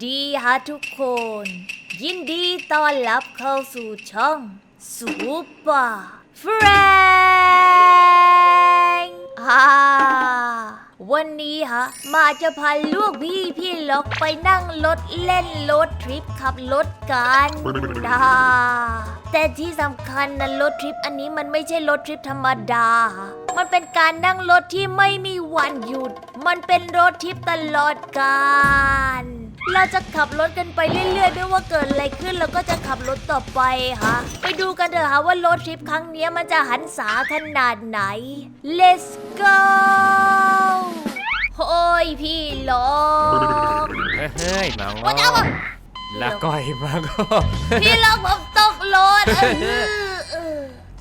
ดีฮะทุกคน ยินดีต้อนรับเข้าสู่ช่องซูเปอร์เฟรนอ่าวันนี้ฮะ มาจะพาลูกพี่พี่ล็อกไปนั่งรถเล่นรถทริปขับรถกันนะแต่ที่สำคัญนะรถทริปอันนี้มันไม่ใช่รถทริปธรรมดา มันเป็นการนั่งรถที่ไม่มีวันหยุด มันเป็นรถทริปตลอดกาล เราจะขับรถกันไปเรื่อยๆไม่ว่าเกิดอะไรขึ้นเราก็จะขับรถต่อไปฮะ ไปดูกันเถอะฮะว่ารถทริปครั้งเนี้ยมันจะหันษาขนาดไหน let's go โอ้ยพี่ล็อกเฮ้ยมาว่าจะงเอาละก้อยมาก็พี่ล็อกผมตกรถเออเออ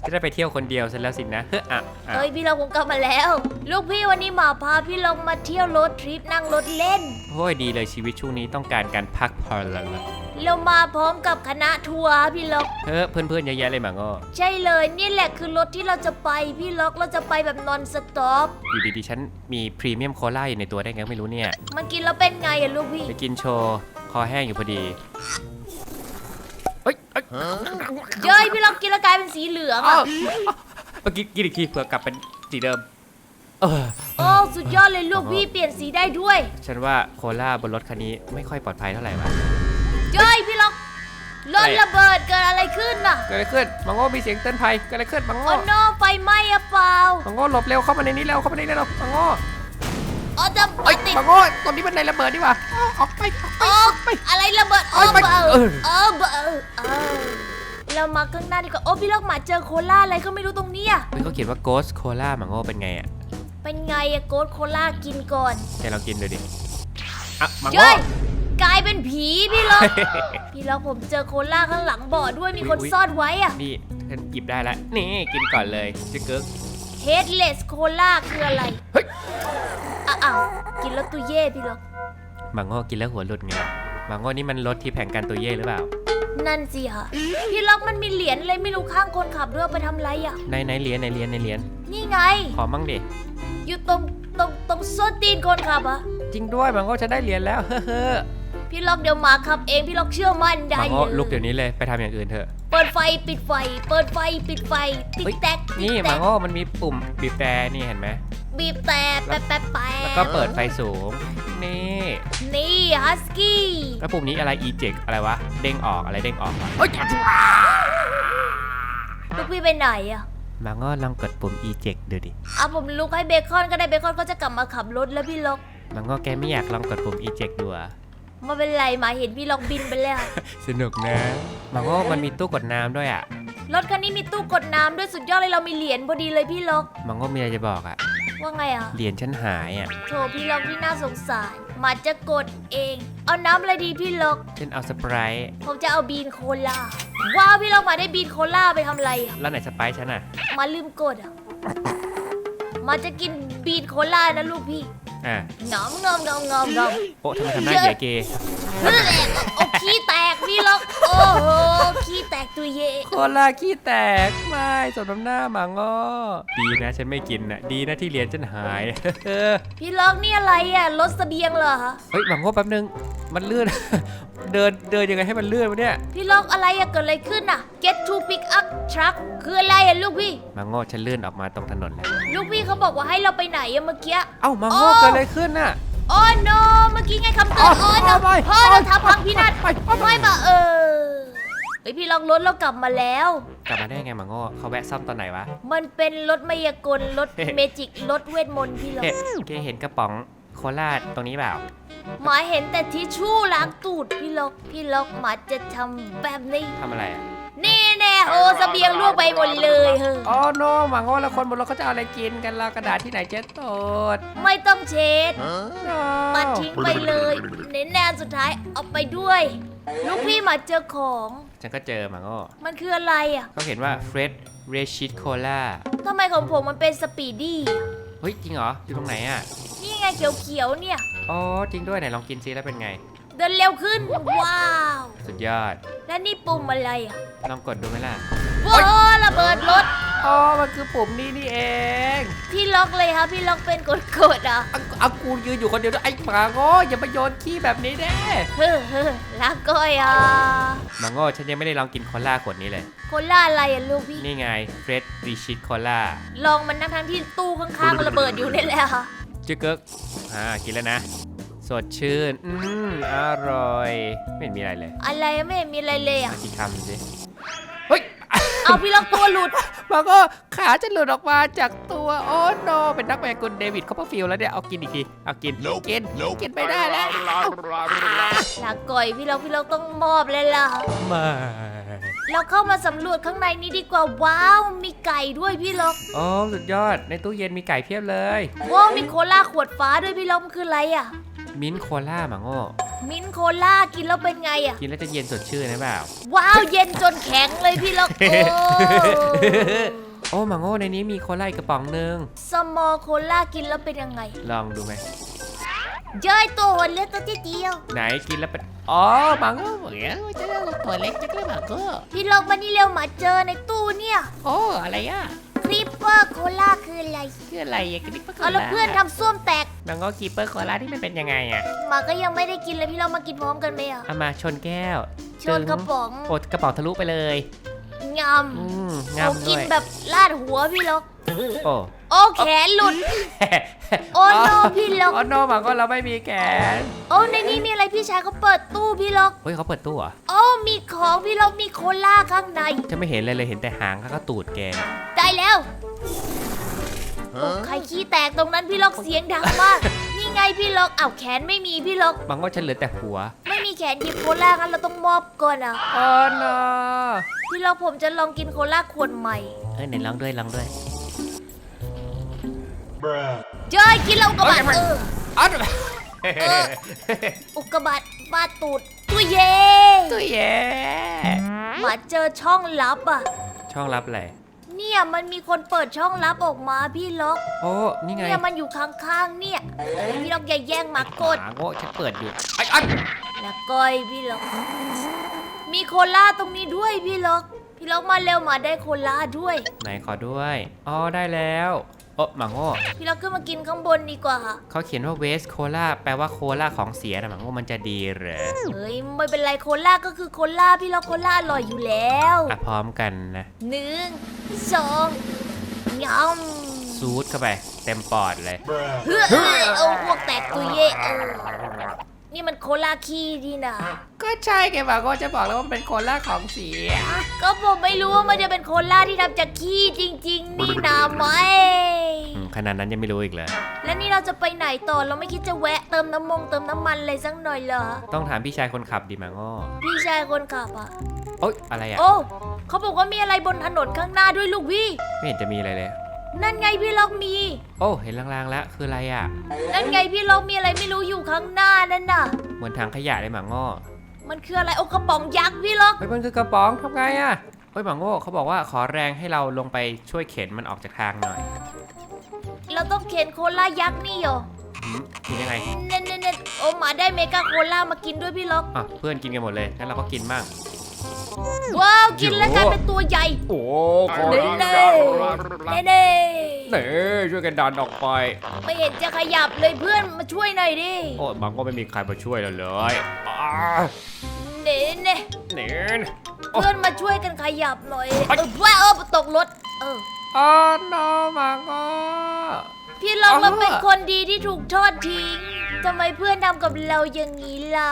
จะได้ไปเที่ยวคนเดียวซะแล้วสินะเฮ้ยอะอะเฮ้ยพี่ล็อกผมกลับมาแล้ว ลูกพี่วันนี้มาพาพี่ล็อกมาเที่ยวรถทริปนั่งรถเล่น โอ้ยดีเลยชีวิตช่วงนี้ต้องการการพักผ่อนแล้วล่ะเรามาพร้อมกับคณะทัวร์พี่ล็อก เฮ้ยเพื่อนๆเยอะแยะเลยมาก็ใช่เลยนี่แหละคือรถที่เราจะไปพี่ล็อกเราจะไปแบบนอนสต็อปอยู่ดีๆฉันมีพรีเมียมโคลาอยู่ในตัวได้ไงไม่รู้เนี่ยมันกินแล้วเป็นไงอะลูกพี่ ไปกินโชว์คอแห้งอยู่พอดี เฮ้ยเอ้ยเย้ยพี่ล็อกกินแล้วกลายเป็นสีเหลืองอ้าอะวเมื่อกี้กินอีกทีเผื่อกลับเป็นสีเดิม เออ โอ้สุดยอดเลยลูกพี่เปลี่ยนสีได้ด้วยฉันว่าโคลาบนรถคันนี้ไม่ค่อยปลอดภัยเท่าไหร่วะเย้ยพี่ล็อกรถอะไรอะระเบิดเกิดอะไรขึ้นน่ะเกิดอะไรขึ้นมังโง่มีเสียงเตือนภัยเกิดอะไรขึ้นมังโอ้โง่โนไฟไหม้อะเปล่า มังโง่หลบเร็วเข้ามาในนี้เร็วเข้ามาในนี้เร็วมังโง่อ๋อ จะเอ้ยติดมังโง่ตรงนี้เป็นในระเบิดดีกว่าอ้าวออกไปออกไปโอ้ออกไป อะไรระเบิดโอ๊โอ้ยไปเบอเออเออเบอเออเออเรามาข้างหน้าดีกว่า โอ้พี่ล็อกหมาเจอโคล่าอะไรก็ไม่รู้ตรงเนี้ยเฮ้ยเขาเขียนว่า Ghost Cola มังโง่เป็นไงอะเป็นไงอะโกดโคล่ากินก่อนแกลองกินดูดิอะมังโง่ เย้ยกลายเป็นผีพี่ล็อก พี่ล็อกผมเจอโคล่าข้างหลังบ่อด้วยมีคนอุ๊ย ซ่อนไว้อะ นี่ฉันหยิบได้แล้วนี่กินก่อนเลยจะกึก Headless Cola คืออะไร เฮ้ย อะอ้าวกินแล้วตุเย่พี่ล็อกมังโง่กินแล้วหัวหลุดไงมังโง่นี่มันรถที่แผงกันตัวเย่หรือเปล่า นั่นสิฮะพี่ล็อกมันมีเหรียญอะไรไม่รู้ข้างคนขับด้วยเอาไปทำไรอะในในเหรียญในเหรียญในเหรียญนี่ไง ขอมั่งดิอยู่ตรงตรงตรงส้นตีนคนขับอะจริงด้วยมังโง่จะได้เหรียญแล้ว เฮ้อ พี่ล็อกเดี๋ยวหมาขับเองพี่ล็อกเชื่อมั่นได้มังเลโง่ยลุกเดี๋ยวนี้เลยไปทำอย่างอื่นเถอะ เปิดไฟปิดไฟ เปิดไฟปิดไฟ ติ๊เฮ้กย แต๊กนี่ติ๊กมัแต๊งกโง่มันมีปุ่มบีบแต่นี่เห็นไหม บีบแต่แป๊ะแป๊ะแป๊ะแล้วก็เปิดไฟสูง นี่ นี่ฮัสกี้แล้วปุ่มนี้อะไร eject อะไรวะ เด้งออกอะไรเด้งออกวะเฮ้ยลูกพี่ไปไหนอะมังโง่ลองกดปุ่ม eject ดูดิอะผมลุกให้เบคอนก็ได้เบคอนก็จะกลับมาขับรถแล้วพี่ล็อก มังโง่แกไม่อยากลองกดปุ่ม eject ดูอะ ไมาเป็นไรหมาเห็นพี่ล็อกบินไปแล้ว สนุกนะมังโง่มันมีตู้กดน้ำด้วยอะรถคันนี้มีตู้กดน้ำด้วยสุดยอดเลยเรามีเหรียญพอดีเลยพี่ล็อกมังโง่มีอะไรจะบอกอะว่าไงอะเหรียญฉันหายอะโถพี่ล็อกที่น่าสงสารหมาจะกดเอง เอาน้ำอะไรดีพี่ล็อก ฉันเอาสไปรท์ผมจะเอาบีนโคลาว้าวพี่ล็อกหมาได้บีนโคลาไปทำอะไรอะแล้วไหนสไปรท์ฉันอะหมาลืมกดอะหมาจะกินบีนโคลานะลูกพี่ อะงอมงอมงอมงอมงอมโอ้ทำไมทำหน้าเยอะเก๋เก นั่นแหละโอ้ขี้แตกพี่ล็อกโอ้โหขี้แตกตัวเย่โคลาขี้แตกไม่สมน้ำหน้ามังโง่ดีนะฉันไม่กินน่ะดีนะที่เหรียญฉันหาย พี่ล็อกนี่อะไรอะรถเสบียงเหรอฮะเฮ้ยมังโง่แป๊บนึงมันเลื่อน เดินเดินยังไงให้มันเลื่อนวะเนี่ย พี่ล็อกอะไรอะเกิดอะไรขึ้นอะ Get to pick up truck คืออะไรอะลูกพี่ มังโง่ฉันเลื่อนออกมาตรงถนนแล้ว ลูกพี่เขาบอกว่าให้เราไปไหนอะเมื่อกี้ เอ้ามังโง่อ๋อเกิดอะไรขึ้นน่ะ โอ้ no เมื่อกี้ไงคำเตือนอ๋โอ้อ no ไปพ่อไปเราทับพังพินาศไปไปไปไม่มาเออเฮ้ยพี่ล็อกรถเรากลับมาแล้ว กลับมาได้ไงมังโง่เขาแวะซ่อมตอนไหนวะ มันเป็นรถมายากลรถเมจิกรถเวทมนต์พี่ล็อกเฮ้แกเห็นกระป๋องโคลาตรงนี้เปล่าหมาเห็นแต่ทิชชู่ล้างตูดพี่ล็อกพี่ล็อกหมาจะทำแบบนี้ทำอะไรอะนี่แน่ โอ้เสบียงล่วงไปหมดเลยเฮ้ยอ๋อโนมังโง่แล้วคนบนรถเขาจะเอาอะไรกินกันเรากระดาษที่ไหนเจ๊ตดไม่ต้องเช็ด No ปัดทิ้งไปเลยเน้นแนนสุดท้ายเอาไปด้วย ลูกพี่มาเจอของ ฉันก็เจอมังโง่มันคืออะไรอะเขาเขียนว่า Fred r e s h i t Cola ทำไมของผมมันเป็นสปีดดี้อะเฮ้ยจริงเหรอ อยู่ตรงไหนอะ นี่ไงเขียวๆเนี่ย อ๋อจริงด้วยไหนลองกินซิแล้วเป็นไง เดินเร็วขึ้น ว้าว สุดยอด และนี่ปุ่มอะไรอะลองกดดูไหมล่ะว้าวระเบิดรถ อ๋อ มันคือปุ่มนี่นี่เอง พี่ล็อกเลยครับพี่ล็อกเป็นกดๆอะเอาเอากูยืนอยู่คนเดียวด้วยไอ้หมาโง่อย่ามาโยนขี้แบบนี้แน่เฮ้อเฮ้อลาก้อยอะหมาโง่ฉันยังไม่ได้ลองกินโคลาขวดนี้เลย โคล่าอะไรอะลูกพี่ นี่ไงเฟรดรีชิตโคลาลองมันทั้งทั้งๆที่ตู้ข้างๆมันระเบิดอยู่นี่แหละค่ะจึ๊กเกิกอ่ากินแล้วนะ สดชื่น อืม อร่อย ไม่เห็นมีอะไรเลยอะไรไม่เห็นมีอะไรเลยอะมากินคำสิเฮ้ย เอาพี่ล็อกตัวหลุดหมาโง่ขาจะหลุดออกมาจากตัว โอ้โน เป็นนักแมกุลเดวิดเขาพอฟิลแล้วเนี่ย เอากินอีกที เอากิน กิน กินไม่ได้แล้วลาก่อยพี่ล็อกพี่ล็อกต้องมอบเลยล่ะ ไมา เราเข้ามาสำรวจข้างในนี้ดีกว่าว้าว มีไก่ด้วยพี่ล็อกโอ้สุดยอด ในตู้เย็นมีไก่เพียบเลย ว้าวมีโคล่าขวดฟ้าด้วยพี่ล็อกมันคืออะไรอะ มิ้นท์โคล่าหมาโง่มิ้นท์โคล่ากินแล้วเป็นไงอะกินแล้วจะเย็นสดชื่นนะเปล่า ว้าวเย็นจนแข็งเลยพี่ล็อกโอ้โอ้หมาโง่ในนี้มีโคล่าอีกกระป๋องหนึง สมอโคล่ากินแล้วเป็นยังไง ลองดูไหม เย้ยตัวหัวเล็กตัวเดียวไหนกินแล้วเป็นอ๋อหมาโง่เหมือนจะได้ตัวเล็กจังเลยหมาโง่พี่ล็อกมานี่เร็วมาเจอในตู้เนี่ย โอ้อะไรอะ คลิปเปอร์โคล่าคืออะไรคืออะไรอะกินนี่ปะเอาแล้วเพื่อนทำส้วมแตกหมาโง่กีเปอร์โคล่าที่มันเป็นยังไงอะหมาก็ยังไม่ได้กินเลยพี่ล็อกมากินพร้อมกันไหมอะเอามาชนแก้วชนกระป๋องโอ้กระป๋องทะลุไปเลยงอืมำงามโอ้กิด้นวยแบบลาดหัวพี่ล็อกโอ้ โอ้แขนหลุด โอ้โนพี่ล็อกโอ้โนหมาโง่เราไม่มีแขน โอ้ในนี้มีอะไรพี่ชายเขาเปิดตู้พี่ล็อก เฮ้ยเขาเปิดตู้เหรอโอ้มีของพี่ล็อกมีโคล่าข้างในจะไม่เห็นเลยเลยเห็นแต่หางแล้วก็ตูดแก ได้แล้วโอ้ใครขี้แตกตรงนั้นพี่ล็อกเสียงดังมาก นี่ไงพี่ล็อกอ้าวแขนไม่มีพี่ล็อกหมาโง่ฉันเหลือแต่หัวไม่มีแขนหยิบโคล่างั้นเราต้องมอบก่อนอะโอ้โนพี่ล็อกผมจะลองกินโคล่าขวดใหม่ เอ้ยไหนลองด้วยลองด้วย เจ้ยกินแล้วอุกกาบาตเอ้ยเอออ๋อเออ อุกกาบาตฟาดตูดตัวเย่ตัวแย่หมาเจอช่องลับอะ ช่องรับอะไรเนี่ยมันมีคนเปิดช่องลับออกมาพี่ล็อก โอ้นี่ไงเนี่ยมันอยู่ข้างๆเนี่ยเอ้ยพี่ล็อกอย่าแย่งหมากดหมาโง่ฉันเปิดอยู่ไอ้อันแล้วก้อยพี่ล็อก มีโคล่าตรงนี้ด้วยพี่ล็อก พี่ล็อกมาเร็วมาได้โคล่าด้วย ไหนขอด้วยอ๋อได้แล้ว โอ้หมาโง่พี่ล็อกขึ้นมากินข้างบนดีกว่าเขาเขียนว่าเวสโคลาแปลว่าโคลาของเสียนะหมาโง่มันจะดีเหรอเฮ้ยไม่เป็นไรโคล่าก็คือโคล่าพี่ล็อกโคล่าอร่อยอยู่แล้วอะพร้อมกันนะหนึ่งสองงำซูดเข้าไป เต็มปอดเลยเฮ้อเออเอาพวกแตกตัวเย่เออนี่มันโคล่าขี้ดีนะ ก็ใช่ไงหมาโง่จะบอกแล้วว่ามันเป็นโคลาของเสีย ก็ผมไม่รู้ว่ามันจะเป็นโคล่าที่ทำจากขี้จริง ๆ นี่นะไหมอืม ขนาดนั้นยังไม่รู้อีกเลย แล้วนี่เราจะไปไหนต่อเราไม่คิดจะแวะเติมน้ำมงเติมน้ำมันเลยสักหน่อยเหรอ ต้องถามพี่ชายคนขับดิหมาโง่พี่ชายคนขับอะ โอ๊ยอะไรอะ โอ้เขาบอกว่ามีอะไรบนถนนข้างหน้าด้วยลูกพี่ ไม่เห็นจะมีอะไรเลย นั่นไงพี่ล็อกมี โอ้เห็นลางๆแล้วคืออะไรอะ นั่นไงพี่ล็อกมีอะไรไม่รู้อยู่ข้างหน้านั่นน่ะ เหมือนถังขยะเลยหมาโง่มันคืออะไรโอ้กระป๋องยักษ์พี่ล็อก เฮ้ยมันคือกระป๋องทำไงอะเฮ้ยหมาโง่เขาบอกว่าขอแรงให้เราลงไปช่วยเข็นมันออกจากทางหน่อย เราต้องเข็นโคล่ายักษ์นี่เหรอหืมกินยังไงเน่นเน่นเน่นโอ้หมาได้เมกาโคล่ามากินด้วยพี่ล็อก อะเพื่อนกินกันหมดเลยงั้นเราก็กินบ้าง ว้าว กินแล้วกลายเป็นตัวใหญ่โอ้เน่เน่เน่เน่เน่ช่วยกันดันออกไปไม่เห็นจะขยับเลยเพื่อนมาช่วยหน่อยดิ โอ้มันก็ไม่มีใครมาช่วยเราเลยอ่าเน่เน่เน่นเพื่อนมาช่วยกันขยับหน่อย เออว้าเออตกรถ เออ อ๋อน้องมังก็ พี่ล็อกอ๋อเราเป็นคนดีที่ถูกทอดทิ้งทำไมเพื่อนทำกับเราอย่างนี้ล่ะ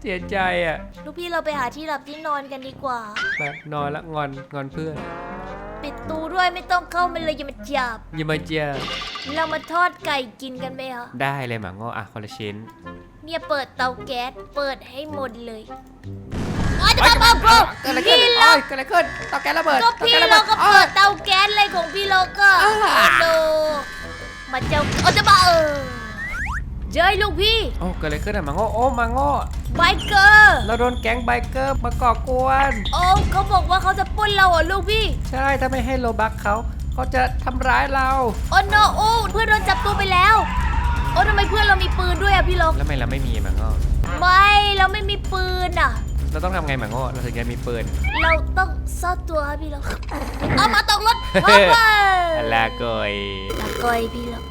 เสียใจอะ ลูกพี่เราไปหาที่หลับที่นอนกันดีกว่าไปนอนละงอนงอนเพื่อน ปิดตูด้วยไม่ต้องเข้ามาเลยอย่ามาจับ อยิมาเจียเรามาทอดไก่กินกันไหมคะ ได้เลยหมาโง่อะคนละชิ้น เนี่ยเปิดเตาแก๊สเปิดให้หมดเลย อ๋อจะมาบอกเกิดอะไรขึ้นพี่โอ้ล็อกยเกิดอะไรขึ้นเตาแก๊สระเบิดก็เตาพี่แก๊สระล็เบิอกดก็อ้อ เปิดเตาแก๊สอะไรของพี่ล็อกก็อ่าโอ้โหมาเจ้าเอาจะมาเออเจ้ยลูกพี่โอ้เกิดอะไรขึ้นอะหมาโง่โอ้หมาโง่ไบเกอร์ เราโดนแก๊งไบเกอร์มาก่อกวน โอ้เขาบอกว่าเขาจะปล้นเราเหรอลูกพี่ ใช่ถ้าไม่ให้โลบักเขาเขาจะทำร้ายเรา โอ้โนโอ้เพื่อนโดนจับตัวไปแล้ว โอ้ทำไมเพื่อนเรามีปืนด้วยอะพี่ล็อกแล้วทำไมเราไม่มีหมาโง่ไม่เราไม่มีปืนอะ เราต้องทำไงหมาโง่เราถึงจะมีปืนเราต้องซ่อนตัวครับพี่ล็อกเอามาตกรถพร้อมเลยลาก่อยลาก่อยพี่ล็อก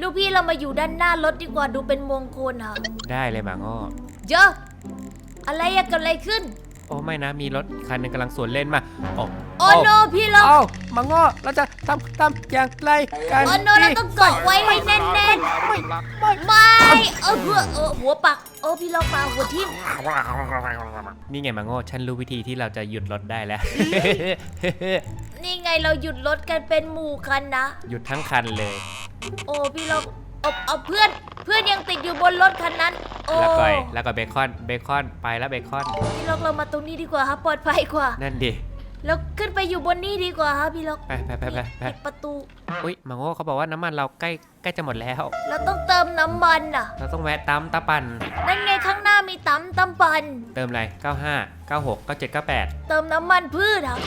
ลูกพี่เรามาอยู่ด้านหน้ารถดีกว่าดูเป็นมงคลค่ะได้เลยหมาโง่เยอะ อะไรอะเกิดอะไรขึ้น โอ้ไม่นะมีรถอีกคันหนึงกำลังสวนเล่นมาโอ้ โอ้โนพี่ล็อกเอ้าหมาโง่เราจะทำทำอย่างไรกันโอ้โนเราดีต้องเกาะไว้ให้แน่นๆ ไม่ไม่เออเพื่อเออหัวปักโอ้พี่ล็อกมาหัวทิ่มนี่ไงหมาโง่ฉันรู้วิธีที่เราจะหยุดรถได้แล้ว นี่ไงเราหยุดรถกันเป็นหมู่คันนะ หยุดทั้งคันเลย โอ้พี่ล็อกเอาเอาเพื่อนเพื่อนยังติดอยู่บนรถคันนั้น โอ้แล้วก็แล้วก็เบคอนเบคอนไปแล้วเบคอนพี่ล็อกเรามาตรงนี้ดีกว่าครับปลอดภัยกว่า นั่นดิ แล้วขึ้นไปอยู่บนนี้ดีกว่าครับพี่ล็อกไปไปไปไปไปปิดประตู อุ้ยหมาโง่เขาบอกว่าน้ำมันเราใกล้ใกล้จะหมดแล้ว เราต้องเติมน้ำมันอะ เราต้องแวะตำตะปันนั่นไงข้างหน้ามีตำตำปัน เติมอะไร 95 96 97 98 เติมน้ำมันพืชครับ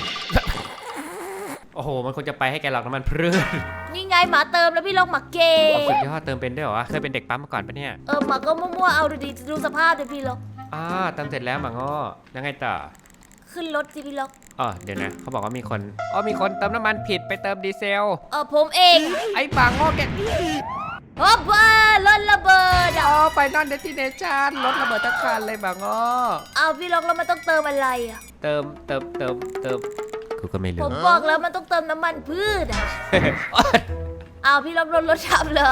โอ้โห มันคงจะไปให้แกหรอกน้ำมันพืชนี่ไงหมาเติมแล้วพี่ล็อกหมาเกเอาสุดยอดเติมเป็นด้วยเหรอวะเคยเป็นเด็กปั๊มมาก่อนปะเนี่ย เออหมาก็มั่วๆเอาดูดีดูสภาพเดี๋ยวพี่ล็อกอ่าเติมเสร็จแล้วหมาโง่ยังไงต่อ ขึ้นรถสิพี่ล็อกอ๋อเดี๋ยวนะ เขาบอกว่ามีคนอ๋อมีคนเติมน้ำมันผิดไปเติมดีเซล เออผมเองไอ้บางโง่แกฮอบบ้ารถระเบิดอ๋อะอไปนอนเดสติเนชันรถระเบิดทั้งคันเลยบางโง่เอาพี่ล็อกแล้วมันต้องเติมอะไรอะเติมเติมเติมเติมกูก็ไม่ผรู้ มบอกแล้วมันต้องเติมน้ำมันพืชอะเอาพี่ล็อกรถรถทับเลย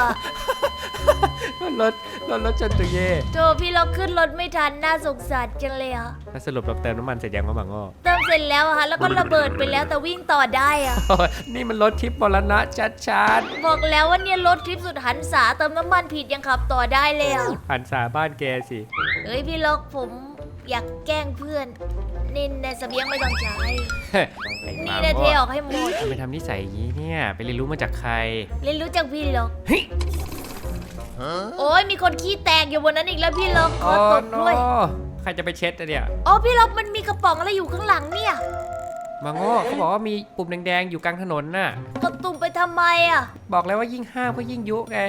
รถ รถรถจนตัวเย่โจพี่ล็อกขึ้นรถไม่ทันน่าสงสารจังเลยอะแล้วสรุปเราเติมน้ำมันเสร็จยังวะบางโง่เติมเสร็จแล้วอะค่ะแล้วก็ระเบิดไปแล้วแต่วิ่งต่อได้อะโอ้ยนี่มันรถทิพย์มรณะชัดบอกแล้วว่าเนี่ยรถทริปสุดหันษาเติมน้ำมันผิดยังขับต่อได้เลยอะๆหันสาบ้านแกสิ เฮ้ยพี่ล็อกผมอยากแกล้งเพื่อนนี่ในเสบียงไม่ต้องใช้ไอ้นี่บางในเทโง่ออกให้หมดทำไมทำนิสัยอย่างนี้เนี่ย ไปเรียนรู้มาจากใคร เรียนรู้จากพี่ล็อกเฮ้ย โอ้ยมีคนขี้แตกอยู่บนนั้นอีกแล้วพี่ล็อกขอตบโนด้วยใครจะไปเช็ดอะเนี่ย โอ้พี่ล็อกมันมีกระป๋องอะไรอยู่ข้างหลังเนี่ยบางโง่เขาบอกว่ามีปุ่มแดงๆอยู่กลางถนนน่ะ กดตุ่มไปทำไมอะ บอกแล้วว่ายิ่งห้ามก็ยิ่งยุไง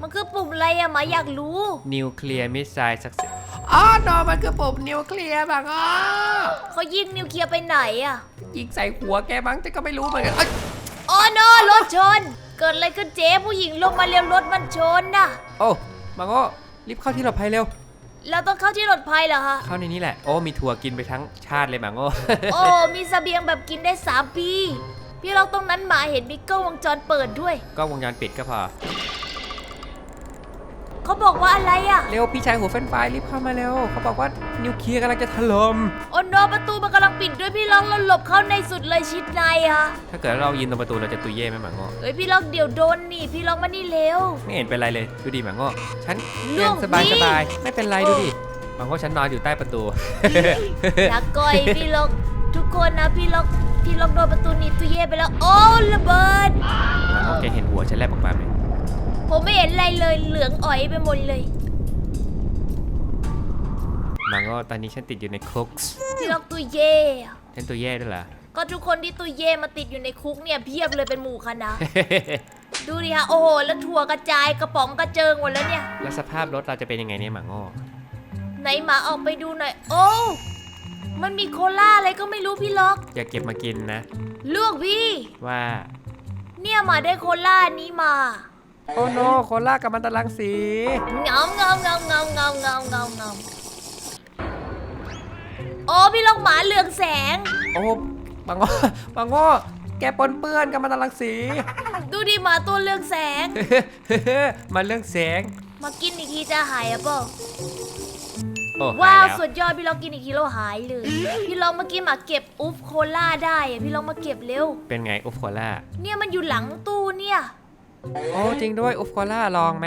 มันคือปุ่มอะไรอะหมาอยากรู้ นิวเคลียร์มิสไซล์สักสิอ๋อโนมันคือปุ่มนิวเคลียร์บางอ้อเขายิงนิวเคลียร์ไปไหนอะ ยิงใส่หัวแกมั้งแต่ก็ไม่รู้เหมือนกันเอ้ย โอ้โนรถชน เกิดอะไรขึ้นเจ๊ผู้หญิงลงมาเร็วรถมันชนน่ะ โอ้บางโง่รีบเข้าที่หลบภัยเร็ว เราต้องเข้าที่รถภัยเหรอคะเข้าในนี้แหละ โอ้มีถั่วกินไปทั้งชาติเลยบางโง่โอ้ มีเสบียงแบบกินได้3ปี พี่ล็อกตรงนั้นหมาเห็นมีกล้องวงจรเปิดด้วยก็วงจรปิดก็พอ เขาบอกว่าอะไรอะเร็วพี่ชายหัวเฟรนช์ฟรายรีบเข้ามาเร็วเขาบอกว่านิวเคลียร์กำลังจะถล่มโอ้โนประตูมันกำลังปิดด้วยพี่ล็อกเราหลบเข้าในสุดเลยชิดในอะถ้าเกิดเรายืนตรงประตูเราจะตุยเย่ไหมหมาโง่เฮ้ยพี่ล็อกเดี๋ยวโดนนี่พี่ล็อกมานี่เร็ว ไม่เห็นเป็นไรเลยดูดิหมาโง่ฉันเรื่ยัองงสบายนี้สบายไม่เป็นไรดูดิหมาโง่ฉันนอนอยู่ใต้ประตูนักก้อยพี่ล็อกทุกคนนะพี่ล็อกพี่ล็อกโดนประตูหนีบตุเย่ไปแล้วโอ้ระเบิดหมาโง่แกเห็นหัวฉันแลบออกมาไหม ผมไม่เห็นอะไรเลยเหลืองอ๋อยไปหมดเลยหมาโง่ตอนนี้ฉันติดอยู่ในคุกส์พี่ล็อกตุเย่อะฉันตัวแย่ด้วยเหรอ ก็ทุกคนที่ตุเย่มาติดอยู่ในคุกเนี่ยเพียบเลยเป็นหมู่คณะ ดูดิฮะโอ้โหแล้วถั่วกระจายกระป๋องกระเจิงหมดแล้วเนี่ย แล้วสภาพรถเราจะเป็นยังไงเนี่ยหมาโง่ไหนหมาออกไปดูหน่อย โอ้ มันมีโคล่าอะไรก็ไม่รู้พี่ล็อก อย่าเก็บมากินนะ ลูกพี่ ว่า เนี่ยหมาได้โคล่านี้มา โอ้โนโคล่ากับมันตรังสีเงาเงาเงาเงาเงาเงาเงาเงาโอ้พี่ล็อกหมาเหลืองแสง โอ้บางโง่บางโง่แกปนเปื้อนกับมันตรังสี ดูดิหมาตัวเหลืองแสง มันเรื่องแสงมากินอีกทีจะหายอะเปล่าโอ้ว้าหายวแล้วสุดยอดพี่ล็อกกินอีกทีแล้วหายเลย พี่ล็อกเมื่อกี้หมาเก็บอุ๊บโคล่าได้อะพี่ล็อกมาเก็บเร็ว เป็นไงอุฟโคล่าเนี่ยมันอยู่หลังตู้เนี่ย โอ้จริงด้วยอุฟโคล่าลองไหม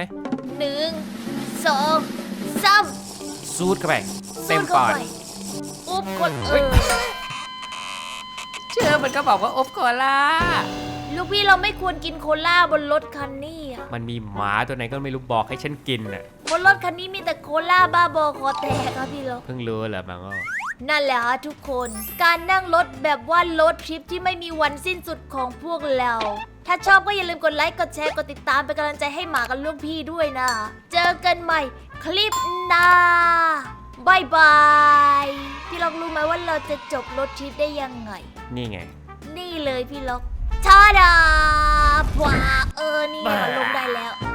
หนึ่งสองสามซูดเข้าไปเต็มสูดปข้าอดไปอุ๊บคนเออเชื่อมันก็บอกว่าอุฟโคล่าลูกพี่เราไม่ควรกินโคล่าบนรถคันนี้อะมันมีหมาตัวไหนก็ไม่รู้บอกให้ฉันกินน่ะบนรถคันนี้มีแต่โคล่าบ้าบอคอแตกครับพี่ล็อกเพิ่งรู้เหรอบางโง่นั่นแหละฮะทุกคน การนั่งรถแบบว่ารถทริปที่ไม่มีวันสิ้นสุดของพวกเรา ถ้าชอบก็อย่าลืมกดไลค์ กดแชร์ กดติดตามเป็นกำลังใจให้หมากับลูกพี่ด้วยนะ เจอกันใหม่คลิปหน้าบายบายล็อกรู้ไหมว่าเราจะจบรถทริปได้ยังไง นี่ไง นี่เลยพี่ล็อกชาดาพวาเออนี่ไงมันลงได้แล้ว